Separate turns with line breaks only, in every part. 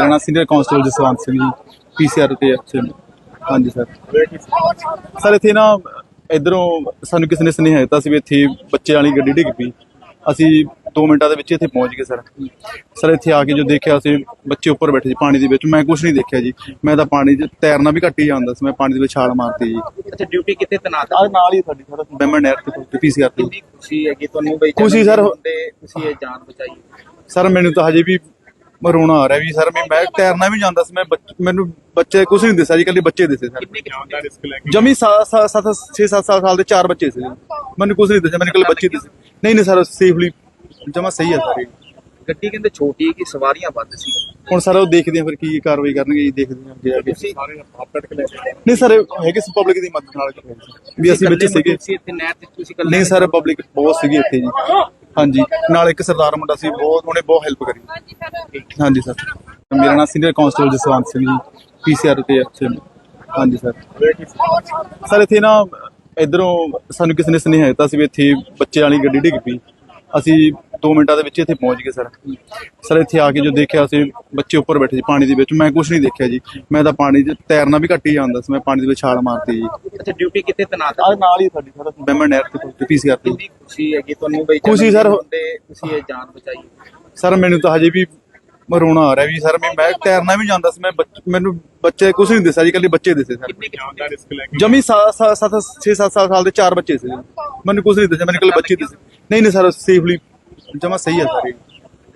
ਮੇਰਾ ਨਾਮ senior constable Jaswant Singh ji PCR ਤੇ ਐਫਸੀ ਹਾਂਜੀ ਸਰ। ਸਰ ਇੱਥੇ ਨਾ ਇਧਰੋਂ ਸਾਨੂੰ ਕਿਸੇ ਨੇ ਸੁਨੇਹਾ ਦਿੱਤਾ ਸੀ ਵੀ ਇੱਥੇ ਬੱਚੇ ਵਾਲੀ ਗੱਡੀ ਡਿੱਗ ਪਈ। ਅਸੀਂ 2 ਮਿੰਟਾਂ ਦੇ ਵਿੱਚ ਇੱਥੇ ਪਹੁੰਚ ਗਏ ਸਰ। ਸਰ ਇੱਥੇ ਆ ਕੇ ਜੋ ਦੇਖਿਆ ਅਸੀਂ ਬੱਚੇ ਉੱਪਰ ਬੈਠੇ ਸੀ ਪਾਣੀ ਦੇ ਵਿੱਚ। ਮੈਂ ਕੁਝ ਨਹੀਂ ਦੇਖਿਆ ਜੀ। ਮੈਂ ਤਾਂ ਪਾਣੀ 'ਚ ਤੈਰਨਾ ਵੀ ਘੱਟ ਹੀ ਜਾਂਦਾ ਸੀ। ਮੈਂ ਪਾਣੀ ਦੇ ਵਿੱਚ ਛਾਲ ਮਾਰਤੀ ਜੀ।
ਅੱਛਾ ਡਿਊਟੀ ਕਿੱਥੇ ਤਨਾਤ
ਆ ਨਾਲ ਹੀ ਸਾਡੀ ਸਰ। ਬੈਮਨ ਨਹਿਰ ਤੇ ਪੀਸੀਆਰ ਤੇ
ਖੁਸ਼ੀ ਹੈਗੀ ਤੁਹਾਨੂੰ ਬਈ
ਖੁਸ਼ੀ ਸਰ।
ਤੁਸੀਂ ਇਹ ਜਾਨ ਬਚਾਈ।
ਸਰ ਮੈਨੂੰ ਤਾਂ ਹਜੇ ਵੀ ਰੋਣਾ ਆ ਰਿਹਾ ਵੀ ਸਰ ਮੈਂ ਮੈਂ ਤੈਰਨਾ ਵੀ ਜਾਂਦਾ ਸੀ ਮੈਂ ਬੱਚ- ਮੈਨੂੰ ਬੱਚੇ ਕੁਝ ਨਹੀਂ ਦਿਸਿਆ ਜੀ ਕੱਲੇ ਬੱਚੇ ਦਿਸੇ ਸਰ।
ਰਿਸਕ ਲੈ
ਜਮੀ 7 7 6 7 ਸਾਲ ਦੇ ਚਾਰ ਬੱਚੇ ਸੀ ਮੈਨੂੰ ਕੁਝ ਨਹੀਂ ਦੱਸਿਆ ਮੈਨੂੰ ਕੱਲੇ ਬੱਚੇ ਦਿਸੇ ਨਹੀਂ ਨਹੀਂ ਸਰ ਸੇਫਲੀ ਜਮਾ ਸਹੀ ਹੈ ਸਰ
ਗੱਡੀ ਕਹਿੰਦੇ ਛੋਟੀ ਕਿ ਸਵਾਰੀਆਂ ਵੱਧ ਸੀ?
ਹੁਣ ਸਰ ਉਹ ਦੇਖਦੇ ਆ ਫਿਰ ਕੀ ਕਾਰਵਾਈ ਕਰਨਗੇ ਜੀ ਦੇਖਦੇ ਆ ਅੱਗੇ ਆ ਕੇ
ਤੁਸੀਂ
ਨਹੀਂ ਸਰ ਹੈਗੇ ਸੀ ਪਬਲਿਕ ਦੀ ਮਦਦ ਨਾਲ। ਵੀ ਅਸੀਂ ਬੱਚੇ ਸੀਗੇ।
ਤੁਸੀਂ ਇੱਥੇ ਨਹਿਰ ਤੇ ਤੁਸੀਂ ਇਕੱਲੇ
ਨਹੀਂ ਸਰ ਪਬਲਿਕ ਬਹੁਤ ਸੀਗੀ ਇੱਥੇ ਜੀ। ਹਾਂਜੀ। ਨਾਲ ਇੱਕ ਸਰਦਾਰ ਮੁੰਡਾ ਸੀ, ਬਹੁਤ ਉਹਨੇ ਬਹੁਤ ਹੈਲਪ ਕਰੀ। ਹਾਂਜੀ ਸਰ ਮੇਰਾ ਨਾਮ senior constable Jaswant Singh ji PCR ਤੇ ਐਫਸੀ ਹਾਂਜੀ ਸਰ ਸਰ ਇੱਥੇ ਨਾ, ਇਧਰੋਂ ਸਾਨੂੰ ਕਿਸੇ ਨੇ ਸੁਨੇਹਾ ਦਿੱਤਾ ਸੀ ਵੀ ਇੱਥੇ ਬੱਚੇ ਵਾਲੀ ਗੱਡੀ ਡਿੱਗ ਪਈ। ਅਸੀਂ 2 ਮਿੰਟਾਂ ਦੇ ਵਿੱਚ ਇੱਥੇ ਪਹੁੰਚ ਗਏ ਸਰ। ਸਰ ਇੱਥੇ ਆ ਕੇ ਜੋ ਦੇਖਿਆ ਅਸੀਂ ਬੱਚੇ ਉੱਪਰ ਬੈਠੇ ਸੀ ਪਾਣੀ ਦੇ ਵਿੱਚ। ਮੈਂ ਕੁਝ ਨਹੀਂ ਦੇਖਿਆ ਜੀ। ਮੈਂ ਤਾਂ ਪਾਣੀ 'ਚ ਤੈਰਨਾ ਵੀ ਘੱਟ ਹੀ ਜਾਂਦਾ ਸੀ। ਮੈਂ ਪਾਣੀ ਦੇ ਵਿੱਚ ਛਾਲ ਮਾਰਤੀ ਜੀ।
ਅੱਛਾ ਡਿਊਟੀ ਕਿੱਥੇ ਤਨਾਤ
ਆ ਨਾਲ ਹੀ ਸਾਡੀ ਸਰ। ਬੈਮਨ ਨਹਿਰ ਤੇ ਪੀਸੀਆਰ ਤੇ
ਕਿੰਨੀ ਖੁਸ਼ੀ ਹੈਗੀ ਤੁਹਾਨੂੰ ਬਈ
ਖੁਸ਼ੀ ਸਰ।
ਤੁਸੀਂ ਇਹ ਜਾਨ ਬਚਾਈ।
ਸਰ ਮੈਨੂੰ ਤਾਂ ਹਜੇ ਵੀ ਰੋਣਾ ਆ ਰਿਹਾ ਵੀ ਸਰ ਮੈਂ ਮੈਂ ਤੈਰਨਾ ਵੀ ਜਾਂਦਾ ਸੀ। ਮੈਂ ਮੈਨੂੰ ਬੱਚੇ ਕੁਝ ਨਹੀਂ ਦਿਸਿਆ ਜੀ ਕੱਲੇ ਬੱਚੇ ਦਿਸੇ ਸਰ।
ਕਿੰਨੀ ਕਿੰਨੀ ਰਿਸਕ ਲੈ
ਜਮੀ 7 7 6 7 ਸਾਲ ਦੇ ਚਾਰ ਬੱਚੇ ਸੀ। ਮੈਨੂੰ ਕੁਝ ਨਹੀਂ ਦਿਸਿਆ ਮੈਨੂੰ ਕੱਲੇ ਬੱਚੇ ਦਿਸੇ। ਨਹੀਂ ਨਹੀਂ ਸਰ ਸੇਫਲੀ ਜਮਾ ਸਹੀ ਹੈ ਸਰ।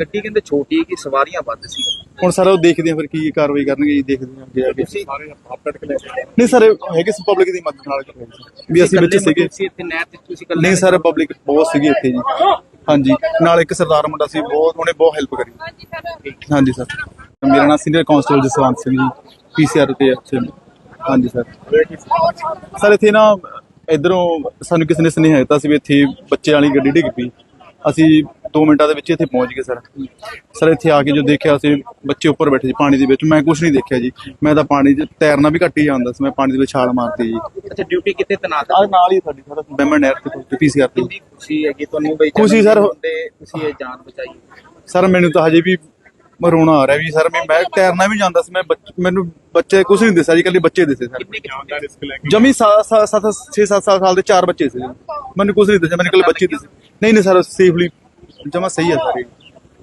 ਗੱਡੀ ਕਹਿੰਦੇ ਛੋਟੀ ਕਿ ਸਵਾਰੀਆਂ ਵੱਧ ਸੀ।
ਹੁਣ ਸਰ ਉਹ ਦੇਖਦੇ ਆ ਫਿਰ ਕੀ ਕਾਰਵਾਈ ਕਰਨਗੇ ਜੀ ਦੇਖਦੇ ਆ ਅੱਗੇ ਆ ਕੇ।
ਤੁਸੀਂ
ਨਹੀਂ ਸਰ ਹੈਗੇ ਸੀ ਪਬਲਿਕ ਦੀ ਮਦਦ ਨਾਲ। ਵੀ ਅਸੀਂ ਬੱਚੇ ਸੀਗੇ।
ਤੁਸੀਂ ਇੱਥੇ ਨਹਿਰ ਤੇ ਤੁਸੀਂ ਇਕੱਲੇ
ਨਹੀਂ ਸਰ ਪਬਲਿਕ ਬਹੁਤ ਸੀਗੀ ਇੱਥੇ ਜੀ। ਹਾਂਜੀ ਨਾਲ ਇੱਕ ਸਰਦਾਰ ਮੁੰਡਾ ਸੀ ਬਹੁਤ ਉਹਨੇ ਬਹੁਤ ਹੈਲਪ ਕਰੀ। ਹਾਂਜੀ ਸਰ ਮੇਰਾ ਨਾਮ senior constable Jaswant Singh ji PCR ਤੇ ਐਫਸੀ ਹਾਂਜੀ ਸਰ ਸਰ ਇੱਥੇ ਨਾ ਇਧਰੋਂ ਸਾਨੂੰ ਕਿਸੇ ਨੇ ਸੁਨੇਹਾ ਦਿੱਤਾ ਸੀ ਵੀ ਇੱਥੇ ਬੱਚੇ ਵਾਲੀ ਗੱਡੀ ਡਿੱਗ ਪਈ। ਅਸੀਂ 2 ਮਿੰਟਾਂ ਦੇ ਵਿੱਚ ਇੱਥੇ ਪਹੁੰਚ ਗਏ ਸਰ। ਸਰ ਇੱਥੇ ਆ ਕੇ ਜੋ ਦੇਖਿਆ ਅਸੀਂ ਬੱਚੇ ਉੱਪਰ ਬੈਠੇ ਸੀ ਪਾਣੀ ਦੇ ਵਿੱਚ। ਮੈਂ ਕੁਝ ਨਹੀਂ ਦੇਖਿਆ ਜੀ। ਮੈਂ ਤਾਂ ਪਾਣੀ 'ਚ ਤੈਰਨਾ ਵੀ ਘੱਟ ਹੀ ਜਾਂਦਾ ਸੀ। ਮੈਂ ਪਾਣੀ ਦੇ ਵਿੱਚ ਛਾਲ ਮਾਰਤੀ ਜੀ।
ਅੱਛਾ ਡਿਊਟੀ ਕਿੱਥੇ ਤਨਾਤ
ਆ ਨਾਲ ਹੀ ਸਾਡੀ ਸਰ। ਬੈਮਨ ਨਹਿਰ ਤੇ ਪੀਸੀਆਰ ਤੇ।
ਕਿੰਨੀ ਖੁਸ਼ੀ ਹੈਗੀ ਤੁਹਾਨੂੰ ਬਈ
ਖੁਸ਼ੀ ਸਰ।
ਤੁਸੀਂ ਇਹ ਜਾਨ ਬਚਾਈ।
ਸਰ ਮੈਨੂੰ ਤਾਂ ਹਜੇ ਵੀ ਰੋਣਾ ਆ ਰਿਹਾ ਵੀ ਸਰ। ਮੈਂ ਮੈਂ ਤੈਰਨਾ ਵੀ ਜਾਂਦਾ ਸੀ। ਮੈਂ ਬੱਚ- ਮੈਨੂੰ ਬੱਚੇ ਕੁਝ ਨਹੀਂ ਦਿਸਿਆ ਜੀ ਕੱਲੇ ਬੱਚੇ ਦਿਸੇ ਸਰ। ਜਮੀ 7 7 6 7 ਸਾਲ ਦੇ ਚਾਰ ਬੱਚੇ ਸੀ। ਮੈਨੂੰ ਕੁਝ ਨਹੀਂ ਦਿਸਿਆ ਮੈਨੂੰ ਕੱਲੇ ਬੱਚੇ ਦਿਸੇ। ਨਹੀਂ ਨਹੀਂ ਸਰ ਸੇਫਲੀ ਜਮਾ ਸਹੀ ਹੈ ਸਰ।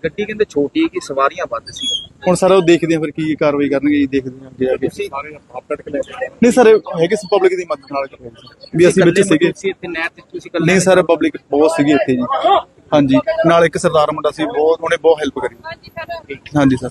ਗੱਡੀ ਕਹਿੰਦੇ ਛੋਟੀ ਕਿ ਸਵਾਰੀਆਂ ਵੱਧ ਸੀ?
ਹੁਣ ਸਰ ਉਹ ਦੇਖਦੇ ਆ ਫਿਰ ਕੀ ਕਾਰਵਾਈ ਕਰਨਗੇ ਜੀ ਦੇਖਦੇ ਆ ਅੱਗੇ ਆ ਕੇ।
ਤੁਸੀਂ
ਨਹੀਂ ਸਰ ਹੈਗੇ ਸੀ ਪਬਲਿਕ ਦੀ ਮਦਦ ਨਾਲ। ਵੀ ਅਸੀਂ ਬੱਚੇ ਸੀਗੇ।
ਤੁਸੀਂ ਇੱਥੇ ਨਹਿਰ ਤੇ ਤੁਸੀਂ ਇਕੱਲੇ
ਨਹੀਂ ਸਰ ਪਬਲਿਕ ਬਹੁਤ ਸੀਗੀ ਇੱਥੇ ਜੀ। ਹਾਂਜੀ। ਨਾਲ ਇੱਕ ਸਰਦਾਰ ਮੁੰਡਾ ਸੀ ਬਹੁਤ ਉਹਨੇ ਬਹੁਤ ਹੈਲਪ ਕਰੀ। ਹਾਂਜੀ ਸਰ।